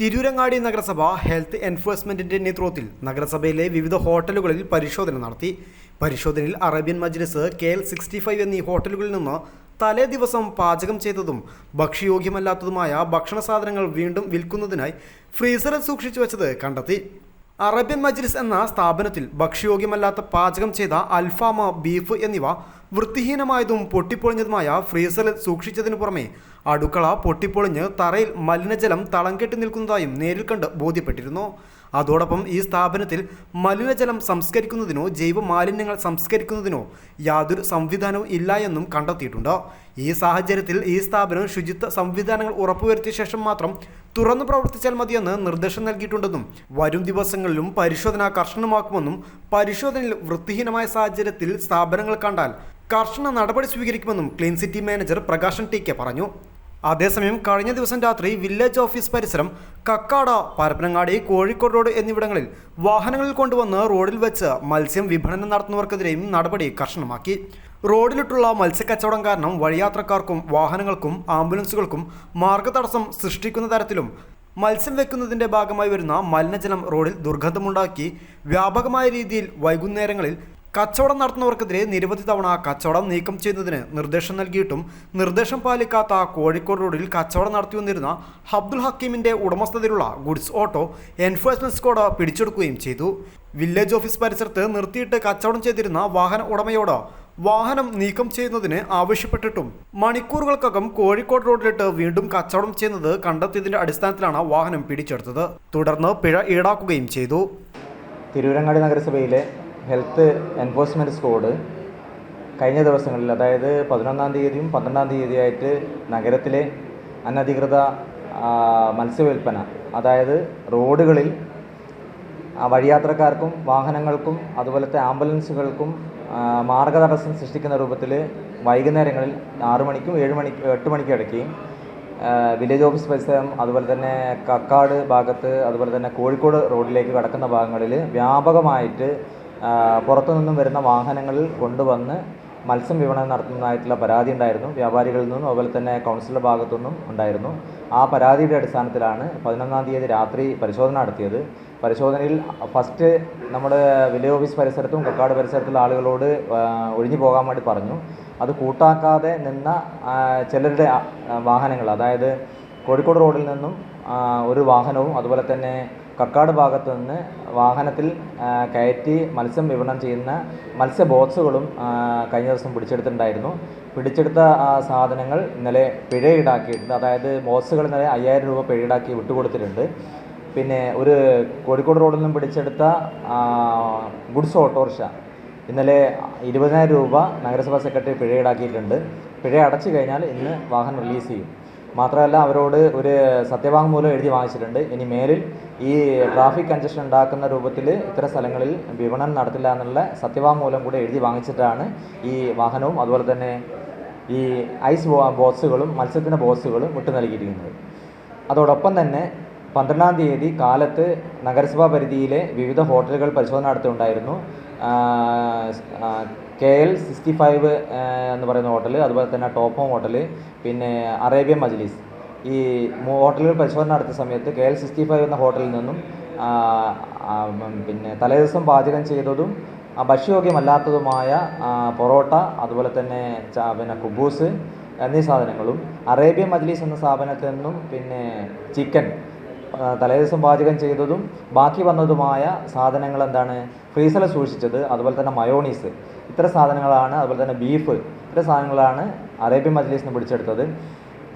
തിരൂരങ്ങാടി നഗരസഭ ഹെൽത്ത് എൻഫോഴ്സ്മെന്റിന്റെ നേതൃത്വത്തിൽ നഗരസഭയിലെ വിവിധ ഹോട്ടലുകളിൽ പരിശോധന നടത്തി. പരിശോധനയിൽ അറേബ്യൻ മജ്ലിസ് കെ എൽ സിക്സ്റ്റി ഫൈവ് എന്നീ ഹോട്ടലുകളിൽ നിന്ന് തലേ ദിവസം പാചകം ചെയ്തതും ഭക്ഷ്യയോഗ്യമല്ലാത്തതുമായ ഭക്ഷണ സാധനങ്ങൾ വീണ്ടും വിൽക്കുന്നതിനായി ഫ്രീസറിൽ സൂക്ഷിച്ചു വെച്ചത് കണ്ടെത്തി. അറേബ്യൻ മജ്ലിസ് എന്ന സ്ഥാപനത്തിൽ ഭക്ഷ്യയോഗ്യമല്ലാത്ത പാചകം ചെയ്ത അൽഫാമ ബീഫ് എന്നിവ വൃത്തിഹീനമായതും പൊട്ടിപ്പൊളിഞ്ഞതുമായ ഫ്രീസറിൽ സൂക്ഷിച്ചതിനു പുറമെ അടുക്കള പൊട്ടിപ്പൊളിഞ്ഞ് തറയിൽ മലിനജലം തളം കെട്ടി നിൽക്കുന്നതായും നേരിൽ കണ്ട് ബോധ്യപ്പെട്ടിരുന്നു. അതോടൊപ്പം ഈ സ്ഥാപനത്തിൽ മലിനജലം സംസ്കരിക്കുന്നതിനോ ജൈവ മാലിന്യങ്ങൾ സംസ്കരിക്കുന്നതിനോ യാതൊരു സംവിധാനവും ഇല്ല എന്നും കണ്ടെത്തിയിട്ടുണ്ട്. ഈ സാഹചര്യത്തിൽ ഈ സ്ഥാപനം ശുചിത്വ സംവിധാനങ്ങൾ ഉറപ്പുവരുത്തിയ ശേഷം മാത്രം തുറന്നു പ്രവർത്തിച്ചാൽ മതിയെന്ന് നിർദ്ദേശം നൽകിയിട്ടുണ്ടെന്നും വരും ദിവസങ്ങളിലും പരിശോധന കർശനമാക്കുമെന്നും പരിശോധനയിൽ വൃത്തിഹീനമായ സാഹചര്യത്തിൽ സ്ഥാപനങ്ങൾ കണ്ടാൽ കർശന നടപടി സ്വീകരിക്കുമെന്നും clean city manager Prakashan T K പറഞ്ഞു. അതേസമയം കഴിഞ്ഞ ദിവസം രാത്രി വില്ലേജ് ഓഫീസ് പരിസരം കക്കാട പരപ്പനങ്ങാടി കോഴിക്കോട് റോഡ് എന്നിവിടങ്ങളിൽ വാഹനങ്ങളിൽ കൊണ്ടുവന്ന് റോഡിൽ വെച്ച് മത്സ്യം വിപണനം നടത്തുന്നവർക്കെതിരെയും നടപടി കർശനമാക്കി. റോഡിലിട്ടുള്ള മത്സ്യക്കച്ചവടം കാരണം വഴിയാത്രക്കാർക്കും വാഹനങ്ങൾക്കും ആംബുലൻസുകൾക്കും മാർഗതടസ്സം സൃഷ്ടിക്കുന്ന തരത്തിലും മത്സ്യം വെക്കുന്നതിന്റെ ഭാഗമായി വരുന്ന മലിനജലം റോഡിൽ ദുർഗന്ധമുണ്ടാക്കി വ്യാപകമായ രീതിയിൽ വൈകുന്നേരങ്ങളിൽ കച്ചവടം നടത്തുന്നവർക്കെതിരെ നിരവധി തവണ കച്ചവടം നീക്കം ചെയ്യുന്നതിന് നിർദ്ദേശം നൽകിയിട്ടും നിർദ്ദേശം പാലിക്കാത്ത കോഴിക്കോട് റോഡിൽ കച്ചവടം നടത്തി വന്നിരുന്ന അബ്ദുൽ ഹക്കീമിന്റെ ഉടമസ്ഥതയിലുള്ള ഗുഡ്സ് ഓട്ടോ എൻഫോഴ്സ്മെന്റ് സ്ക്വാഡ് പിടിച്ചെടുക്കുകയും ചെയ്തു. വില്ലേജ് ഓഫീസ് പരിസരത്ത് നിർത്തിയിട്ട് കച്ചവടം ചെയ്തിരുന്ന വാഹന ഉടമയോട് വാഹനം നീക്കം ചെയ്യുന്നതിന് ആവശ്യപ്പെട്ടിട്ടും മണിക്കൂറുകൾക്കകം കോഴിക്കോട് റോഡിലിട്ട് വീണ്ടും കച്ചവടം ചെയ്യുന്നത് കണ്ടെത്തിയതിന്റെ അടിസ്ഥാനത്തിലാണ് വാഹനം പിടിച്ചെടുത്തത്. തുടർന്ന് പിഴ ഈടാക്കുകയും ചെയ്തു. തിരൂരങ്ങാടി നഗരസഭയിലെ ഹെൽത്ത് എൻഫോഴ്സ്മെന്റ് സ്ക്വാഡ് കഴിഞ്ഞ ദിവസങ്ങളിൽ അതായത് പതിനൊന്നാം തീയതിയും പന്ത്രണ്ടാം തീയതിയായിട്ട് നഗരത്തിലെ അനധികൃത മത്സ്യവില്പന അതായത് റോഡുകളിൽ വഴിയാത്രക്കാർക്കും വാഹനങ്ങൾക്കും അതുപോലത്തെ ആംബുലൻസുകൾക്കും മാർഗതടസ്സം സൃഷ്ടിക്കുന്ന രൂപത്തിൽ വൈകുന്നേരങ്ങളിൽ ആറു മണിക്കും ഏഴ് മണിക്ക് എട്ട് മണിക്കും ഇടയ്ക്ക് വില്ലേജ് ഓഫീസ് പരിസരം അതുപോലെ തന്നെ കക്കാട് ഭാഗത്ത് അതുപോലെ തന്നെ കോഴിക്കോട് റോഡിലേക്ക് കടക്കുന്ന ഭാഗങ്ങളിൽ വ്യാപകമായിട്ട് പുറത്തു നിന്നും വരുന്ന വാഹനങ്ങളിൽ കൊണ്ടുവന്ന് മത്സ്യം വിപണനം നടത്തുന്നതായിട്ടുള്ള പരാതി ഉണ്ടായിരുന്നു. വ്യാപാരികളിൽ നിന്നും അതുപോലെ തന്നെ കൗൺസിലിന്റെ ഭാഗത്തു നിന്നും ഉണ്ടായിരുന്നു. ആ പരാതിയുടെ അടിസ്ഥാനത്തിലാണ് പതിനൊന്നാം തീയതി രാത്രി പരിശോധന നടത്തിയത്. പരിശോധനയിൽ ഫസ്റ്റ് നമ്മുടെ വില്ലേജ് ഓഫീസ് പരിസരത്തും കക്കാട് പരിസരത്തുള്ള ആളുകളോട് ഒഴിഞ്ഞു പോകാൻ വേണ്ടി പറഞ്ഞു. അത് കൂട്ടാക്കാതെ നിന്ന ചിലരുടെ വാഹനങ്ങൾ അതായത് കോഴിക്കോട് റോഡിൽ നിന്നും ഒരു വാഹനവും അതുപോലെ തന്നെ കക്കാട് ഭാഗത്തു നിന്ന് വാഹനത്തിൽ കയറ്റി മത്സ്യം വിപണനം ചെയ്യുന്ന മത്സ്യ ബോക്സുകളും കഴിഞ്ഞ ദിവസം പിടിച്ചെടുത്തിട്ടുണ്ടായിരുന്നു. പിടിച്ചെടുത്ത സാധനങ്ങൾ ഇന്നലെ പിഴ ഈടാക്കിയിട്ടുണ്ട് അതായത് ബോക്സുകൾ ഇന്നലെ അയ്യായിരം രൂപ പിഴ ഈടാക്കി വിട്ടുകൊടുത്തിട്ടുണ്ട്. പിന്നെ ഒരു കോഴിക്കോട് റോഡിൽ നിന്നും പിടിച്ചെടുത്ത ഗുഡ്സ് ഓട്ടോറിക്ഷ ഇന്നലെ ഇരുപതിനായിരം രൂപ നഗരസഭാ സെക്രട്ടറി പിഴ ഈടാക്കിയിട്ടുണ്ട് പിഴ അടച്ചു കഴിഞ്ഞാൽ ഇന്ന് വാഹനം റിലീസ് ചെയ്യും. മാത്രമല്ല അവരോട് ഒരു സത്യവാങ്മൂലം എഴുതി വാങ്ങിച്ചിട്ടുണ്ട്. ഇനി മേലിൽ ഈ ട്രാഫിക് കൺജഷൻ ഉണ്ടാക്കുന്ന രൂപത്തിൽ ഇത്തരം സ്ഥലങ്ങളിൽ വിപണനം നടത്തില്ല എന്നുള്ള സത്യവാങ്മൂലം കൂടെ എഴുതി വാങ്ങിച്ചിട്ടാണ് ഈ വാഹനവും അതുപോലെ തന്നെ ഈ ഐസ് ബോക്സുകളും മത്സ്യത്തിന്റെ ബോക്സുകളും വിട്ടു നൽകിയിരിക്കുന്നത്. അതോടൊപ്പം തന്നെ പന്ത്രണ്ടാം തീയതി കാലത്ത് നഗരസഭാ പരിധിയിലെ വിവിധ ഹോട്ടലുകൾ പരിശോധന നടത്തിയിട്ടുണ്ടായിരുന്നു കെ എൽ സിക്സ്റ്റി ഫൈവ് എന്ന് പറയുന്ന ഹോട്ടൽ അതുപോലെ തന്നെ ടോപ്പ് ഹോം ഹോട്ടൽ പിന്നെ അറേബ്യൻ മജ്ലിസ്. ഈ ഹോട്ടലുകൾ പരിശോധന നടത്തിയ സമയത്ത് കെ എൽ സിക്സ്റ്റി ഫൈവ് എന്ന ഹോട്ടലിൽ നിന്നും പിന്നെ തലേദിവസം പാചകം ചെയ്തതും ഭക്ഷ്യയോഗ്യമല്ലാത്തതുമായ പൊറോട്ട അതുപോലെ തന്നെ പിന്നെ കുബൂസ് എന്നീ സാധനങ്ങളും അറേബ്യൻ മജ്ലീസ് എന്ന സ്ഥാപനത്തിൽ നിന്നും പിന്നെ ചിക്കൻ തലേദിവസം പാചകം ചെയ്തതും ബാക്കി വന്നതുമായ സാധനങ്ങൾ എന്താണ്? ഫ്രീസറിൽ സൂക്ഷിച്ചത് അതുപോലെ തന്നെ മയോണീസ്. ഇത്ര സാധനങ്ങളാണ് അതുപോലെ തന്നെ ബീഫ്. ഇത്ര സാധനങ്ങളാണ് അറേബ്യൻ മജ്ലിസിന് പിടിച്ചെടുത്തത്.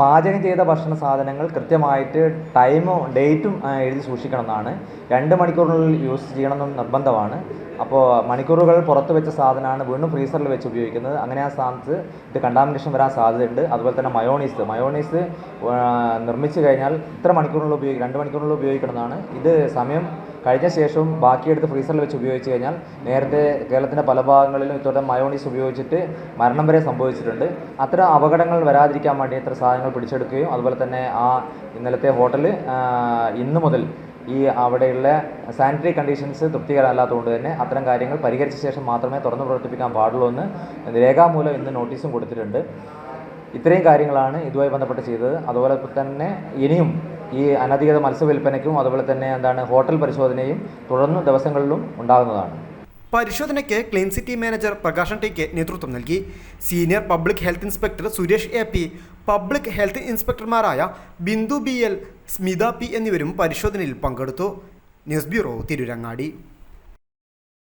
പാചകം ചെയ്ത ഭക്ഷണ സാധനങ്ങൾ കൃത്യമായിട്ട് ടൈമും ഡേറ്റും എഴുതി സൂക്ഷിക്കണം എന്നാണ് രണ്ട് മണിക്കൂറിനുള്ളിൽ യൂസ് ചെയ്യണമെന്ന് നിർബന്ധമാണ്. അപ്പോൾ മണിക്കൂറുകൾ പുറത്ത് വെച്ച സാധനമാണ് വീണ്ടും ഫ്രീസറിൽ വെച്ച് ഉപയോഗിക്കുന്നത്. അങ്ങനെ ആ സ്ഥാനത്ത് ഇത് കണ്ടാമിനേഷൻ വരാൻ സാധ്യതയുണ്ട്. അതുപോലെ തന്നെ മയോണീസ് മയോണീസ് നിർമ്മിച്ചു കഴിഞ്ഞാൽ ഇത്ര മണിക്കൂറിനുള്ളിൽ ഉപയോഗിക്കും രണ്ട് മണിക്കൂറിനുള്ളിൽ ഉപയോഗിക്കണമെന്നാണ്. ഇത് സമയം കഴിഞ്ഞ ശേഷവും ബാക്കിയെടുത്ത് ഫ്രീസറിൽ വെച്ച് ഉപയോഗിച്ച് കഴിഞ്ഞാൽ നേരത്തെ കേരളത്തിന്റെ പല ഭാഗങ്ങളിലും ഇത്തരം മയോണീസ് ഉപയോഗിച്ചിട്ട് മരണം വരെ സംഭവിച്ചിട്ടുണ്ട്. അത്തരം അപകടങ്ങൾ വരാതിരിക്കാൻ വേണ്ടി ഇത്ര സാധനങ്ങൾ പിടിച്ചെടുക്കുകയും അതുപോലെ തന്നെ ആ ഇന്നലത്തെ ഹോട്ടൽ ഇന്ന് മുതൽ ഈ അവിടെയുള്ള സാനിറ്ററി കണ്ടീഷൻസ് തൃപ്തികരമല്ലാത്തതുകൊണ്ട് തന്നെ അത്തരം കാര്യങ്ങൾ പരിഹരിച്ച ശേഷം മാത്രമേ തുറന്നു പ്രവർത്തിപ്പിക്കാൻ പാടുള്ളൂ എന്ന് രേഖാമൂലം ഇന്ന് നോട്ടീസും കൊടുത്തിട്ടുണ്ട്. ഇത്രയും കാര്യങ്ങളാണ് ഇതുമായി ബന്ധപ്പെട്ട് ചെയ്തത്. അതുപോലെ തന്നെ ഇനിയും ഈ അനധികൃത മത്സ്യവില്പനയ്ക്കും അതുപോലെ തന്നെ എന്താണ് ഹോട്ടൽ പരിശോധനയും തുടർന്ന് ദിവസങ്ങളിലും ഉണ്ടാകുന്നതാണ്. പരിശോധനയ്ക്ക് clean city manager Prakashan T K നേതൃത്വം നൽകി. Senior public health inspector Suresh A P public health ഇൻസ്പെക്ടർമാരായ Bindu B L Smitha P എന്നിവരും പരിശോധനയിൽ പങ്കെടുത്തു. News bureau Tirurangadi.